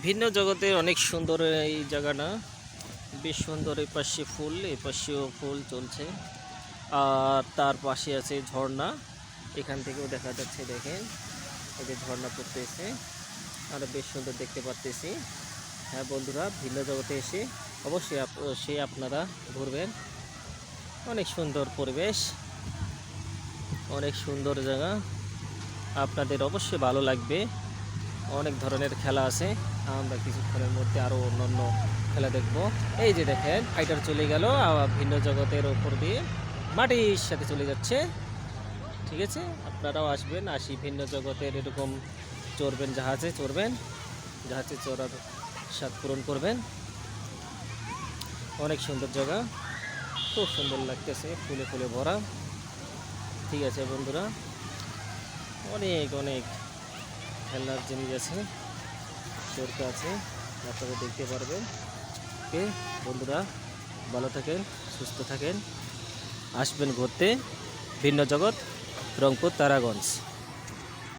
ভিন্ন জগতে অনেক সুন্দর এই জায়গাটা। বেশ সুন্দর এই পাশে ফুল, এই পাশেও ফুল চলছে। আর তার পাশে আছে ঝর্ণা। এখান থেকেও দেখা যাচ্ছে, দেখেন। এই যে ঝর্ণা পড়তেছে। আর বেশ সুন্দর দেখতে পারতেছি। হ্যাঁ বন্ধুরা, ভিন্ন জগতে এসে অবশ্যই সে আপনারা ঘুরবেন। অনেক সুন্দর পরিবেশ। অনেক সুন্দর জায়গা। আপনাদের অবশ্যই ভালো লাগবে। অনেক ধরনের খেলা আছে। আমরা কিছুক্ষণের মধ্যে আরও অন্যান্য খেলা দেখব। এই যে দেখেন ফাইটার চলে গেল ভিন্ন জগতের ওপর দিয়ে মাটির সাথে চলে যাচ্ছে। ঠিক আছে, আপনারাও আসবেন, আসি ভিন্ন জগতের এরকম চড়বেন, জাহাজে চড়বেন। জাহাজে চড়ার স্বাদ পূরণ করবেন। অনেক সুন্দর জায়গা। খুব সুন্দর লাগতেছে, ফুলে ফুলে ভরা। ঠিক আছে বন্ধুরা, অনেক অনেক খেলনার জিনিস আছে চোরকা আছে আপনারা দেখতে পারবেন ওকে, বন্ধুরা, ভালো থাকেন, সুস্থ থাকেন। আসবেন ঘুরতে ভিন্ন জগৎ, রংপুর, তারাগঞ্জ।